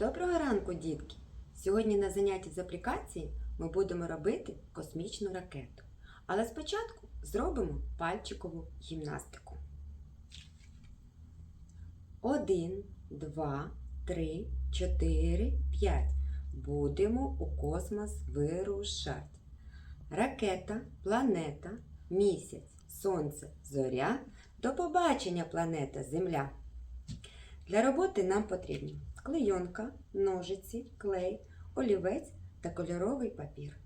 Доброго ранку, дітки! Сьогодні на занятті з аплікації ми будемо робити космічну ракету. Але спочатку зробимо пальчикову гімнастику. Один, два, три, чотири, п'ять. Будемо у космос вирушати. Ракета, планета, місяць, сонце, зоря. До побачення, планета Земля. Для роботи нам потрібні клейонка, ножиці, клей, олівець та кольоровий папір.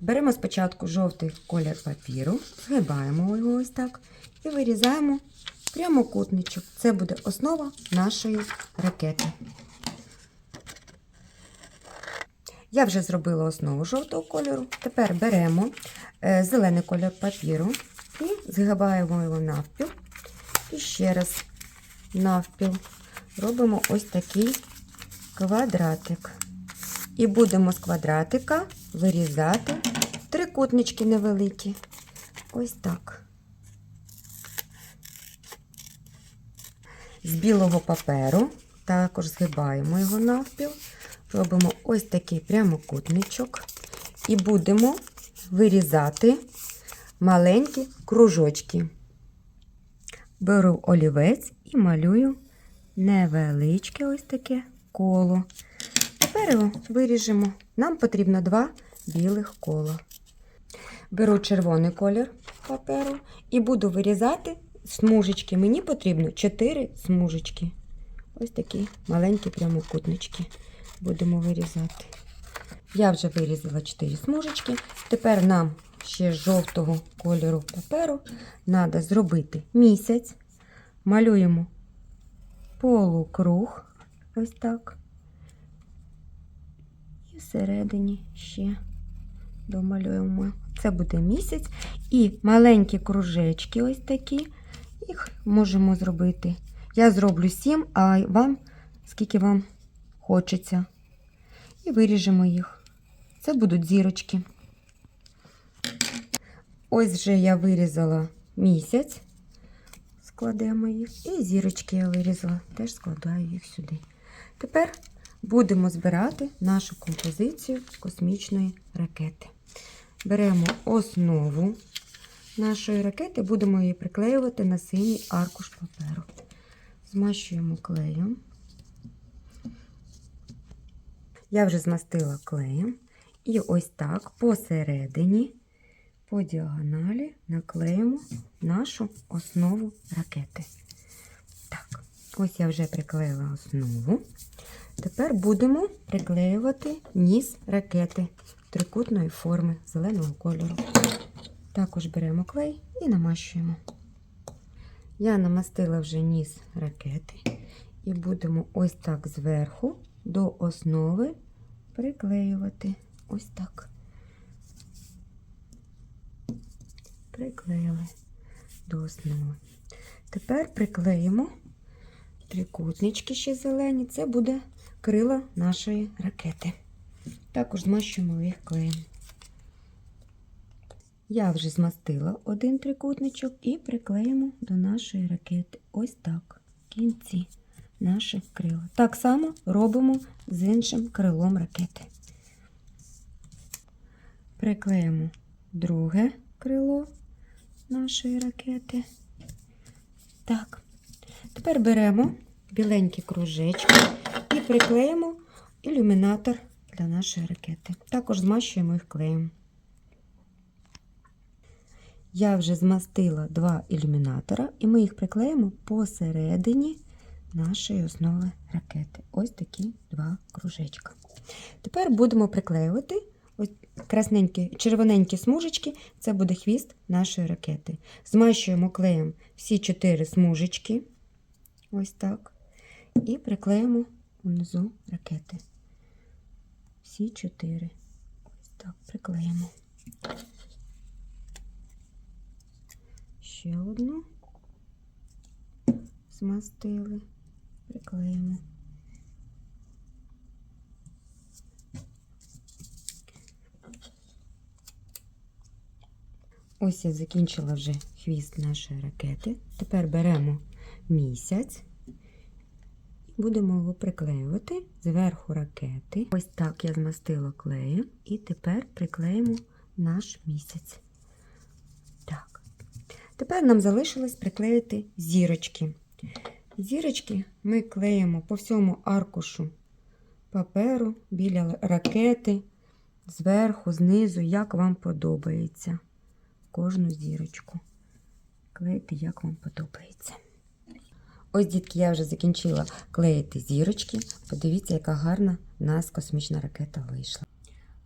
Беремо спочатку жовтий колір папіру, згибаємо його ось так і вирізаємо прямокутничок. Це буде основа нашої ракети. Я вже зробила основу жовтого кольору. Тепер беремо е, зелений кольор папіру і згибаємо його навпіл. І ще раз навпіл робимо ось такий квадратик. І будемо з квадратика вирізати трикутнички невеликі. Ось так. З білого паперу також згибаємо його навпіл, робимо ось такий прямокутничок і будемо вирізати маленькі кружочки. Беру олівець і малюю невеличке ось таке коло. Тепер його виріжемо. Нам потрібно два білих кола. Беру червоний колір паперу і буду вирізати смужечки. Мені потрібно 4 смужечки. Ось такі маленькі прямокутнички будемо вирізати. Я вже вирізала 4 смужечки. Тепер нам ще з жовтого кольору паперу треба зробити місяць. Малюємо полукруг, ось так. І всередині ще домалюємо. Це буде місяць. І маленькі кружечки, ось такі, їх можемо зробити. Я зроблю 7, а вам скільки вам хочеться. І виріжемо їх. Це будуть зірочки. Ось вже я вирізала місяць, складемо їх. І зірочки я вирізала, теж складаю їх сюди. Тепер будемо збирати нашу композицію космічної ракети. Беремо основу нашої ракети, будемо її приклеювати на синій аркуш паперу. Змащуємо клеєм. Я вже змастила клеєм. І ось так посередині, по діагоналі, наклеїмо нашу основу ракети. Так, ось я вже приклеїла основу. Тепер будемо приклеювати ніс ракети трикутної форми зеленого кольору. Також беремо клей і намащуємо. Я намастила вже ніс ракети і будемо ось так зверху до основи приклеювати. Ось так. Приклеїли до основи. Тепер приклеїмо трикутнички ще зелені. Це буде крила нашої ракети. Також змащуємо їх клеєм. Я вже змастила один трикутничок і приклеїмо до нашої ракети. Ось так. В кінці наші крила. Так само робимо з іншим крилом ракети. Приклеїмо друге крило нашої ракети. Так. Тепер беремо біленькі кружечки і приклеїмо ілюмінатор для нашої ракети. Також змащуємо їх клеєм. Я вже змастила два ілюмінатора, і ми їх приклеїмо посередині нашої основи ракети. Ось такі два кружечка. Тепер будемо приклеювати красненькі, червоненькі смужечки, це буде хвіст нашої ракети. Змащуємо клеєм всі чотири смужечки, ось так, і приклеїмо внизу ракети. Всі чотири. Ось так, приклеїмо. Ще одну змастили, приклеїмо. Ось я закінчила вже хвіст нашої ракети. Тепер беремо місяць будемо його приклеювати зверху ракети. Ось так я змастила клеєм і тепер приклеїмо наш місяць. Так. Тепер нам залишилось приклеїти зірочки. Зірочки ми клеїмо по всьому аркушу паперу біля ракети, зверху, знизу, як вам подобається. Кожну зірочку. Клейте, як вам подобається. Ось, дітки, я вже закінчила клеїти зірочки. Подивіться, яка гарна в нас космічна ракета вийшла.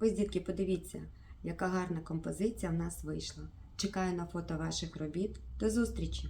Ось, дітки, подивіться, яка гарна композиція в нас вийшла. Чекаю на фото ваших робіт. До зустрічі!